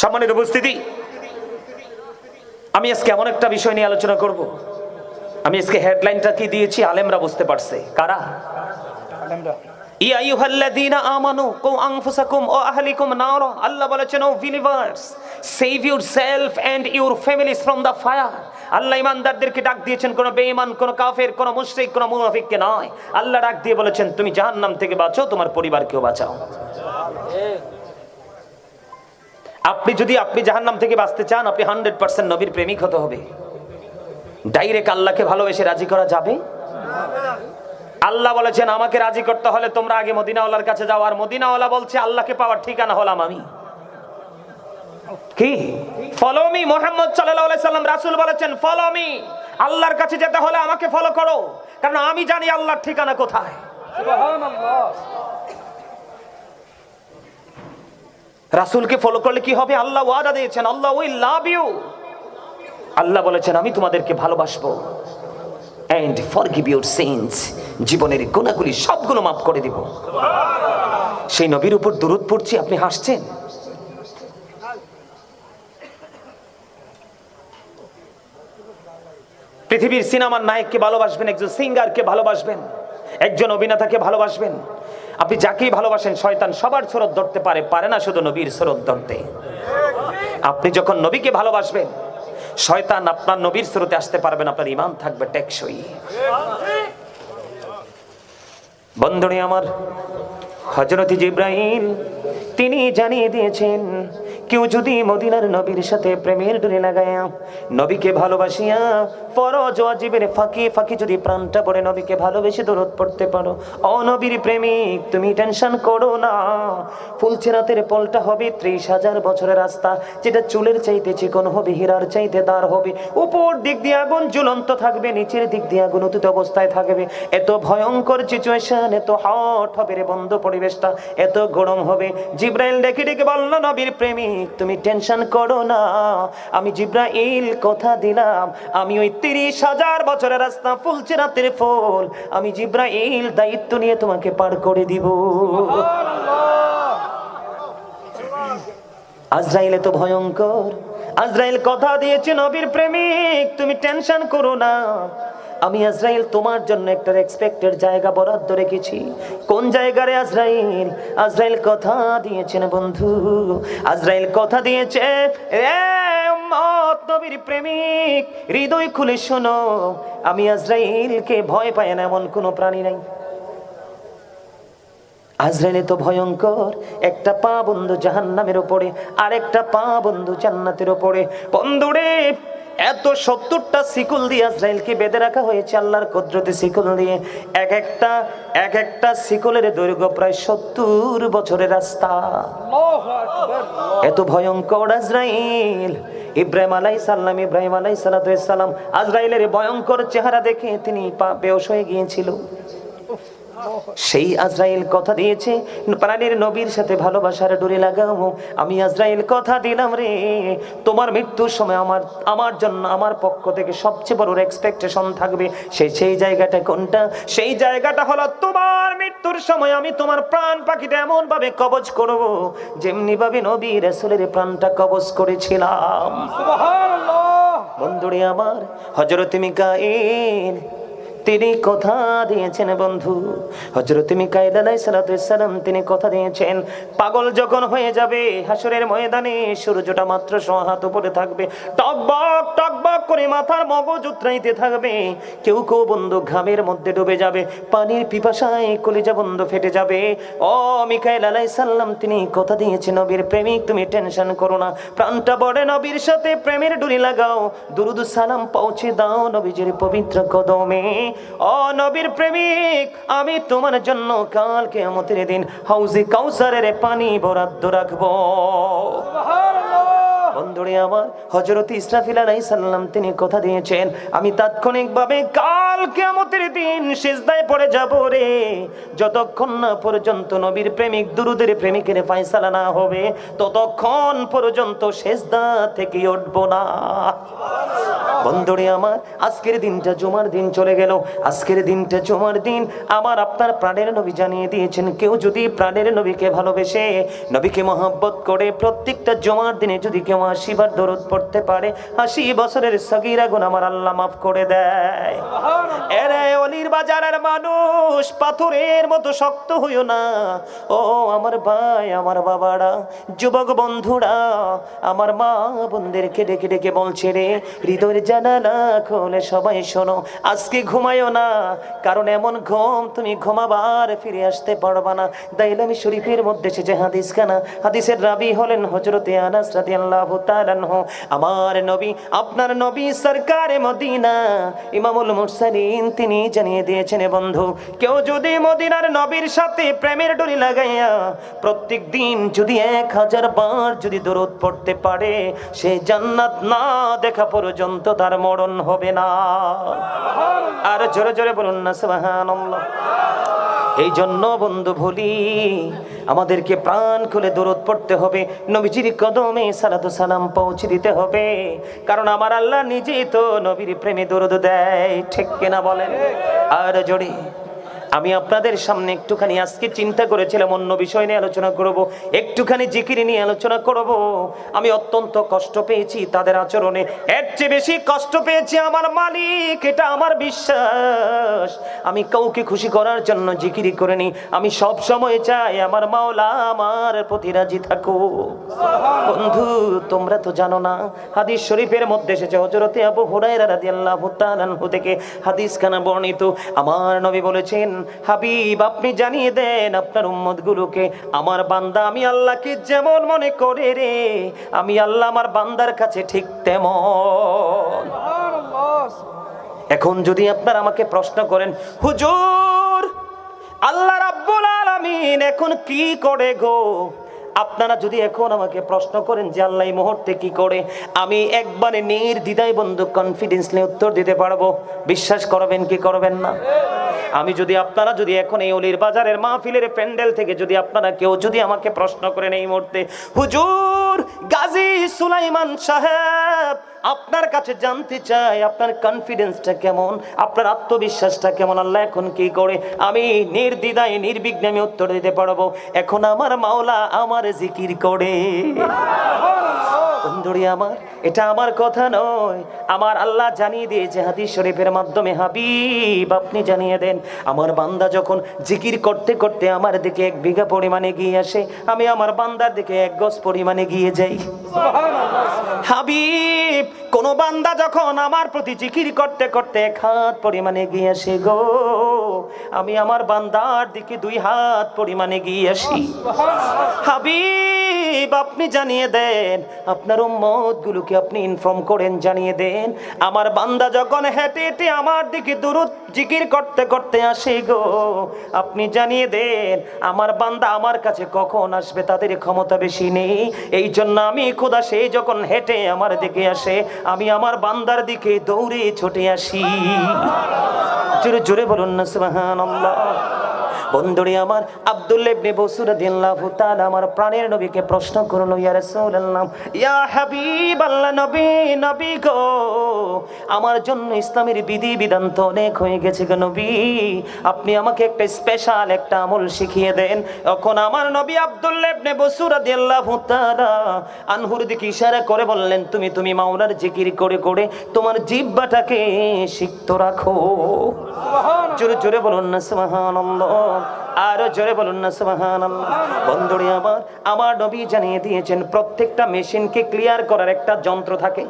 সম্মানিত উপস্থিতি আমি আজকে এমন একটা বিষয় নিয়ে আলোচনা করব। আমি আজকে হেডলাইনটা কি দিয়েছি আলেমরা বুঝতে পারছে। কারা? আল্লাহ বলেছেন save yourself and your families from the fire Allah ইমানদারদেরকে ডাক দিয়েছেন কোন বেঈমান কোন কাফের কোন মুশরিক কোন মুনাফিককে নয়। আল্লাহ ডাক দিয়ে বলেছেন তুমি জাহান্নাম থেকে বাঁচো তোমার পরিবারকেও বাঁচাও। আপনি যদি আপনি জাহান্নাম থেকে বাঁচতে চান, আপনি হান্ড্রেড পার্সেন্ট নবীর প্রেমিক হতে হবে। ডাইরেক্ট আল্লাহকে ভালোবেসে রাজি করা যাবে? আল্লাহ বলেছেন, আমাকে রাজি করতে হলে তোমরা আগে মদিনাওয়ালার কাছে যাও। আর মদিনাওয়ালা বলছে, আল্লাহকে পাওয়ার ঠিকানা হলাম আমি। কি? ফলো মি মোহাম্মদ আলাইহি সাল্লাম, রাসূল বলেছেন ফলো মি আল্লাহর কাছে যেতে হলে আমাকে ফলো করো। কারণ আমি জানি আল্লাহর ঠিকানা কোথায়। রাসূলকে ফলো করলে কি হবে? আল্লাহ ওয়াদা দিয়েছেন, আল্লাহ উই লাভ ইউ আল্লাহ বলেছেন, আমি তোমাদেরকে ভালোবাসবো। এন্ড ফরগিভ ইউর সিনস জীবনের গুণাগুলি সবগুলো মাফ করে দিব। সেই নবীর উপর দূরত পড়ছি, আপনি হাসছেন? পৃথিবীর সিনেমার নায়ককে ভালোবাসবেন, একজন সিঙ্গারকে ভালোবাসবেন, একজন অভিনেতাকে ভালোবাসবেন। আপনি যাকেই ভালোবাসেন, শয়তান সবার স্রোত ধরতে পারে পারে না শুধু নবীর স্রোত ধরতে। আপনি যখন নবীকে ভালোবাসবেন, শয়তান আপনার নবীর স্রোতে আসতে পারবেন আপনার ইমান থাকবে টেকসই। বন্ধুরে আমার হজরত ইব্রাহিম তিনি জানিয়ে দিয়েছেন কেউ যদি মদিনার নবীর সাথে প্রেমের ডুরে লাগায়া, নবীকে ভালোবাসিয়া ফরজ ওয়াজিবের ফাঁকি ফাঁকি যদি প্রাণটা পড়ে নবীকে ভালোবেসে দূরত পড়তে পারো। অনবীর প্রেমিক, তুমি টেনশন করো না। ফুলছে রাতের পলটা হবে ত্রিশ হাজার বছরের রাস্তা। যেটা চুলের চাইতে চিকন হবে, হীরার চাইতে দাঁড় হবে। উপর দিক দিয়ে আগুন ঝুলন্ত থাকবে, নিচের দিক দিয়ে আগুন অতীত অবস্থায় থাকবে। এত ভয়ঙ্কর সিচুয়েশন এত হট হবে রে বন্ধ পরিবেশটা। এত গরম হবে। জিব্রাইল ডেকে ডেকে বলল, নবীর প্রেমিক তুমি টেনশন করো না। আমি জিব্রাইল কথা দিলাম। আমি ওই তিরিশ হাজার বছরের রাস্তা ফুলছে রাতের ফুল। আমি জিব্রাইল দায়িত্ব নিয়ে তোমাকে পার করে দিব। আজরাইলে তো ভয়ঙ্কর। আজরাইল কথা দিয়েছে নবীর প্রেমিক। তুমি টেনশন করো না। আমি আজরাইল তোমার জন্য একটা এক্সপেক্টেড জায়গা বরাদ্দ রেখেছি। কোন জায়গারে আজরাইল? আজরাইল কথা দিয়েছেন বন্ধু। আজরাইল কথা দিয়েছে নবীর প্রেমিক, হৃদয় খুলে শোনো। আমি আজরাইলকে ভয় পাই না, এমন কোনো প্রাণী নাই। আজরাইলে তো ভয়ঙ্কর, একটা পা বন্ধু জাহান্নামের ওপরে আর একটা পা বন্ধু জান্নাতের ওপরে। বন্ধুরে এত সত্তরটা শিকল দিয়ে আজরাইলকে বেঁধে রাখা হয়েছে আল্লাহর কদরতে শিকল দিয়ে। এক একটা এক একটা শিকলের দৈর্ঘ্য প্রায় সত্তর বছরের রাস্তা। এত ভয়ঙ্কর আজরাইল। ইব্রাহিম আলাই সাল্লাম ইব্রাহিম আলাই সালাম আজরাইলের ভয়ঙ্কর চেহারা দেখে তিনি পা বেহস হয়ে গিয়েছিল। সেই আজরাইল কথা দিয়েছে প্রাণীর নবীর সাথে ভালোবাসার ডোরে লাগাও আমি আজরাইল কথা দিলাম রে তোমার মৃত্যুর সময় আমার আমার জন্য আমার পক্ষ থেকে সবচেয়ে বড় এক্সপেকটেশন থাকবে সেই সেই জায়গাটা কোনটা? সেই জায়গাটা হলো তোমার মৃত্যুর সময় আমি তোমার প্রাণ পাখিটা এমন ভাবে কবজ করব যেমনি ভাবে নবী রাসূলের প্রাণটা কবজ করেছিলাম। বন্ধুরে আমার হজরত মিকাইল তিনি কথা দিয়েছেন বন্ধু। হজরত মিকাইল আলাইসালাম তিনি কথা দিয়েছেন, পাগল যখন হয়ে যাবে হাসরের ময়দানে সূর্যটা মাত্র হাত উপরে থাকবে, টকবক টকবক করে মাথার মগজ উতরাইতে থাকবে, কেউ কেউ বন্ধু ঘামের মধ্যে ডুবে যাবে, পানির পিপাসায় কলিজা বন্ধ ফেটে যাবে। ও মিকাইল আলাই সাল্লাম তিনি কথা দিয়েছেন, নবীর প্রেমিক, তুমি টেনশন করো না, প্রাণটা বড়ে নবীর সাথে প্রেমের ডুরি লাগাও, দুরুদ সালাম পৌঁছে দাও নবীজির পবিত্র কদমে। ও নবীর প্রেমিক আমি তোমার জন্য কাল কেয়ামতের দিন হাউজে কাউসারের পানি বরাদ্দ রাখব। বন্ধুরে আমার হজরত ইসরাফিল আলাইহিস সালাম তিনি কথা দিয়েছেন আমি তাৎক্ষণিকভাবে কাল কিয়ামতের দিন সিজদায় পড়ে যাব রে। যতক্ষণ না পর্যন্ত নবীর প্রেমিক দুরুদের প্রেমিকের ফয়সালা না হবে ততক্ষণ পর্যন্ত সিজদা থেকে উঠব না। বন্ধুরে আমার, আজকের দিনটা জুমার দিন চলে গেল। আজকের দিনটা জুমার দিন, আমার আপনার প্রাণের নবী জানিয়ে দিয়েছেন, কেউ যদি প্রাণের নবীকে ভালোবেসে, নবীকে মহব্বত করে প্রত্যেকটা জমার দিনে যদি কেউ আশিবার দরদ পড়তে পারে, আশি বছরের সগিরা গুণ আমার আল্লাহ মাফ করে দেয়। এরে অলির বাজারের মানুষ, পাথরের মতো শক্ত হইও না। ও আমার ভাই, আমার বাবারা, যুবক বন্ধুরা, আমার মা বোনদেরকে ডেকে ডেকে বলছে রে, হৃদয়ের জানালা খোলে সবাই শোনো, আজকে ঘুমায়ও না, কারণ এমন ঘুম তুমি ঘুমাবার ফিরে আসতে পারবা না। দাইলামি শরীফের মধ্যে এসেছে হাদিস খানা হাদিসের রাবি হলেন হজরতে আনাস রাদিয়াল্লাহু তাআলা আনহু। আমার নবী, আপনার নবী সরকারে মদিনা। ইমামুল মুরসালিন তিনি জানিয়ে দিয়েছেন বন্ধু, কেউ যদি মদিনার নবীর সাথে প্রেমের ডোরি লাগাইয়া প্রত্যেক দিন যদি এক হাজার বার যদি দরদ পড়তে পারে, সে জান্নাত না দেখা পর্যন্ত তার মরণ হবে না। আর জোরে জোরে বলুন না, সুবহানাল্লাহ। এই জন্য বন্ধু ভুলি, আমাদেরকে প্রাণ খুলে দূরত পড়তে হবে, নবীজির কদমে সালাতু সালাম পৌঁছে দিতে হবে। কারণ আমার আল্লাহ নিজেই তো নবীর প্রেমে দূরত দেয়, ঠিক কিনা বলেন? আর জোরে। আমি আপনাদের সামনে একটুখানি আজকে চিন্তা করেছিলাম, অন্য বিষয় নিয়ে আলোচনা করব, একটুখানি জিকিরি নিয়ে আলোচনা করব। আমি অত্যন্ত কষ্ট পেয়েছি তাদের আচরণে। এর চেয়ে বেশি কষ্ট পেয়েছি আমার মালিক, এটা আমার বিশ্বাস। আমি কাউকে খুশি করার জন্য জিকিরি করে নি আমি সব সময় চাই আমার মাওলা আমার প্রতি রাজি থাকুক। বন্ধু, তোমরা তো জানো না, হাদিস শরীফের মধ্যে এসেছে হজরতে আবু হুরায়রা রাদিয়াল্লাহু তাআলা থেকে হাদিস খানা বর্ণিত। আমার নবী বলেছেন হাবিব, আপনি জানিয়ে দেন আপনার উম্মতগুলোকে, আমার বান্দা আমি আল্লাহকে যেমন মনে করে রে, আমি আল্লাহ আমার বান্দার কাছে ঠিক তেমন। এখন যদি আপনার আমাকে প্রশ্ন করেন, হুজুর, আল্লাহ রাব্বুল আলামিন এখন কি করে গো? আপনারা যদি এখন আমাকে প্রশ্ন করেন যে আল্লাহ এই মুহূর্তে কি করে, আমি একবারে নির্দ্বিধায় বন্ধু কনফিডেন্স নিয়ে উত্তর দিতে পারব। বিশ্বাস করবেন কি করবেন না? আমি যদি আপনারা যদি এখন এই অলির বাজারের মাহফিলের প্যান্ডেল থেকে যদি আপনারা কেউ যদি আমাকে প্রশ্ন করেন এই মুহূর্তে, হুজুর, গাজী সুলাইমান সাহেব, আপনার কাছে জানতে চাই, আপনার কনফিডেন্সটা কেমন? আপনার আত্মবিশ্বাসটা কেমন? আল্লাহ এখন কি করে? আমি নির্দ্বিধায়, নির্বিঘ্নে আমি উত্তর দিতে পারব। এখন আমার মাওলা আমার জিকির করে। বন্ধুরি আমার, এটা আমার কথা নয়। আমার আল্লাহ জানিয়ে দিয়েছে হাদিস শরীফের মাধ্যমে, হাবিব, আপনি জানিয়ে দেন, আমার বান্দা যখন জিকির করতে করতে আমার দিকে এক বিঘা পরিমাণে গিয়ে আসে, আমি আমার বান্দার দিকে এক গজ পরিমাণে গিয়ে যাই। হাবিব, কোন বান্দা যখন আমার প্রতি জিকির করতে করতে এক হাত পরিমাণে গিয়ে আসে গো, আমি আমার বান্দার দিকে দুই হাত পরিমাণে গিয়ে আসি। হাবিব আপনি জানিয়ে দেন, আপনার উম্মত গুলোকে আপনি ইনফর্ম করেন, জানিয়ে দেন। আমার বান্দা যখন হেঁটে হেঁটে আমার দিকে দূরত জিকির করতে করতে আসে গো, আপনি জানিয়ে দেন, আমার বান্দা আমার কাছে কখন আসবে তাদের ক্ষমতা বেশি নেই। এই জন্য আমি খোদা সেই যখন হেঁটে আমার দিকে আসে, আমি আমার বান্দার দিকে দৌড়ে ছুটে আসি। জোরে জোরে বলুন না, সুবহানাল্লাহ। বন্ধুরে আমার আব্দুল্লাহ ইবনে বসুর রাদিয়াল্লাহু তাআলা আমার প্রাণের নবীকে প্রশ্ন করল ইয়া রাসূলুল্লাহ ইয়া হাবিবাল্লাহ নবী নবী গো আমার জন্য ইসলামের বিধি বিধান তো অনেক হয়ে গেছে গো নবী। আপনি আমাকে একটা স্পেশাল একটা আমল শিখিয়ে দেন। তখন আমার নবী আব্দুল্লাহ ইবনে বসুর রাদিয়াল্লাহু তাআলা আনহুর দিকে ইশারা করে বললেন তুমি তুমি মাওলার জিকির করে করে তোমার জিহ্বাটাকে সিক্ত রাখো। জোরে জোরে বলুন না সুবহানাল্লাহ। আরও জোরে বলুন না সুবহানাল্লাহ। বন্ধুরে আমার আমার নবী জানিয়ে দিয়েছেন প্রত্যেকটা মেশিনকে ক্লিয়ার করার একটা যন্ত্র থাকে।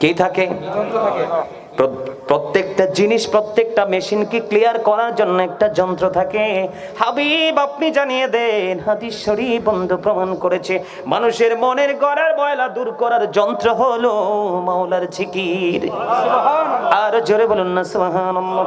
কি থাকে? প্রত্যেকটা জিনিস প্রত্যেকটা মেশিনকে ক্লিয়ার করার জন্য একটা যন্ত্র থাকে। হাবিব আপনি জানিয়ে দেন হাদিস শরীফ বন্ধু প্রমাণ করেছে মানুষের মনের গড়ার ময়লা দূর করার যন্ত্র হলো মাওলার জিকির আর জোরে বলুন না সুবহানাল্লাহ।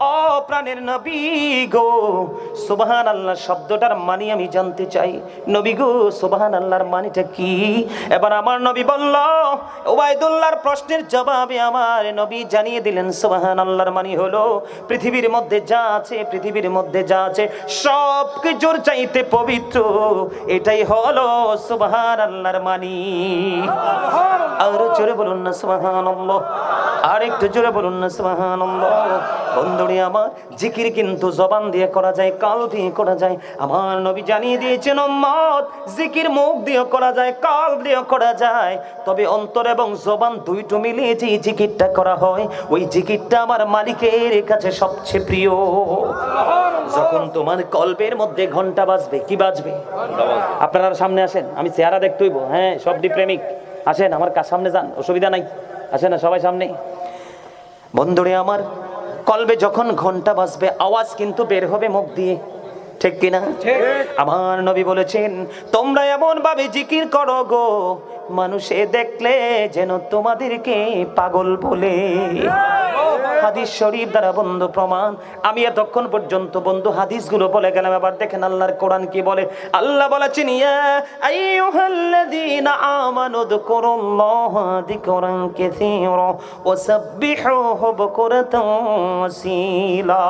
ও প্রাণের নবী গো। সুবহান আল্লাহ শব্দটার মানি আমি জানতে চাই। নবী গো সুবহান আল্লাহর মানিটা কি? এবার আমার নবী বলল, ওবায়দুল্লাহর প্রশ্নের জবাবে আমার নবী জানিয়ে দিলেন সুবহান আল্লাহর মানি হলো পৃথিবীর মধ্যে যা আছে, পৃথিবীর মধ্যে যা আছে সব কিছুর চাইতে পবিত্র। এটাই হলো সুবহান আল্লাহর মানি। আরও জোরে বলুন না, সুবহানাল্লাহ। আর একটু জোরে বলুন না বন্ধুরে আমার, জিকির কিন্তু জবান দিয়ে করা যায়, কাল দিয়ে করা যায়। আমার নবী জানিয়ে দিয়েছেন, উম্মত, জিকির মুখ দিয়ে করা যায়, কাল দিয়ে করা যায়। তবে অন্তর এবং জবান দুইটো মিলিয়ে যে জিকিরটা করা হয়, ওই জিকিরটা আমার মালিকের কাছে সবচেয়ে প্রিয়। যখন তোমার কল্পের মধ্যে ঘণ্টা বাজবে, কি বাজবে? আপনারা সামনে আসেন, আমি চেহারা দেখতে হইব। হ্যাঁ সবদি প্রেমিক আসেন, আমার সামনে যান, অসুবিধা নাই। আসেন না, সবাই সামনে। বন্ধুরে আমার কলবে যখন ঘণ্টা বাজবে আওয়াজ কিন্তু বের হবে মুখ দিয়ে। ঠিক কিনা আমার নবী বলেছেন তোমরা এমন ভাবে জিকির করো গো মানুষে দেখলে যেন তোমাদেরকে পাগল বলে। হাদিস শরীফ দ্বারা বন্ধু প্রমাণ। আমি এতক্ষণ পর্যন্ত বন্ধু হাদিসগুলো বলে গেলাম, এবার দেখেন আল্লাহর কোরআন কি বলে। আল্লাহ বলেছেন, ইয়া আইয়ুহাল্লাযীনা আমানু যকুরুল্লাহা যিকরান কাসীরা ওয়াসাব্বিহুহু বুকরাতান ওয়াসীলা।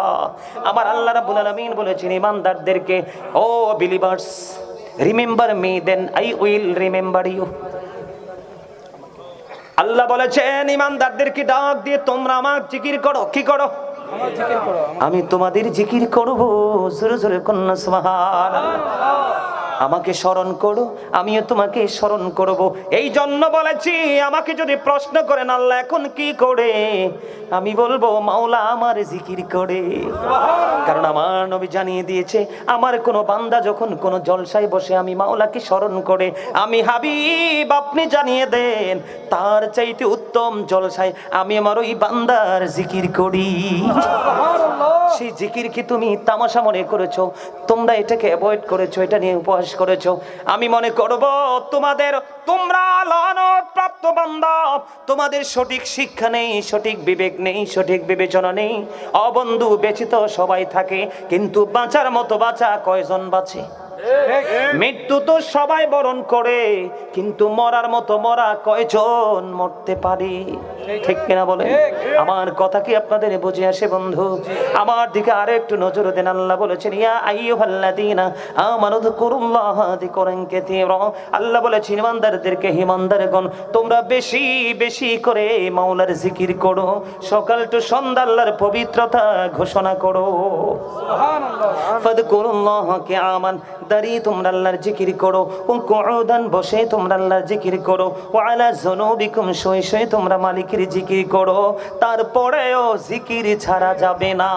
আমার আল্লাহ রাব্বুল আলামিন বলেছেন, ইমানদারদেরকে, O believers remember me then I will remember you Allah বলেছেন ইমানদারদেরকে ডাক দিয়ে তোমরা আমার জিকির করো। কি করো? আমি তোমাদের জিকির করব। জোরে জোরে কন্যা সুবহান আমাকে স্মরণ করো আমিও তোমাকে স্মরণ করব। এই জন্য বলেছি আমাকে যদি প্রশ্ন করেন আল্লাহ এখন কি করে? আমি বলব মাওলা আমার জিকির করে। কারণ আমার নবী জানিয়ে দিয়েছে আমার কোনো বান্দা যখন কোনো জলসায় বসে আমি মাওলাকে স্মরণ করে আমি হাবিব আপনি জানিয়ে দেন তার চাইতে উত্তম জলসায় আমি আমার ওই বান্দার জিকির করি। সেই জিকির কি তুমি তামাশা মনে করেছ? তোমরা এটাকে অ্যাভয়েড করেছ এটা নিয়ে উপহাস করেছ। আমি মনে করব, তোমাদের, তোমরা লানত প্রাপ্ত বান্দা। তোমাদের সঠিক শিক্ষা নেই, সঠিক বিবেক নেই, সঠিক বিবেচনা নেই। অবন্ধু বেঁচে তো সবাই থাকে, কিন্তু বাঁচার মতো বাঁচা কয়জন বাঁচে? মৃত্যু তো সবাই বরণ করে, কিন্তু মরার মতো মরা কয়জন মরতে পারে? ঠিক কিনা বলে আমার কথা কি আপনাদের বুঝে আসে বন্ধু? আমার দিকে আরও একটু নজর দেন আল্লাহ বলেছেন ইয়া আইয়ুহাল্লাযীনা আমানু যকুরুল্লাহ যিকরান কাসীরা। আল্লাহ বলেছেন ইমানদারদেরকে ইমানদারগণ তোমরা বেশি বেশি করে মাওলার জিকির করো। সকাল টু সন্ধ্যা আল্লাহর পবিত্রতা ঘোষণা করো। ফাদকুরুল্লাহ কিয়ামান দাঁড়িয়ে তোমরা আল্লাহর জিকির করো। ও কুউদান বসে তোমরা আল্লাহর জিকির করো। ও আলা যুনুবিকুম শুয়ে শুয়ে তোমরা মালিকের জিকির করো তারপরেও জিকির ছাড়া যাবে না।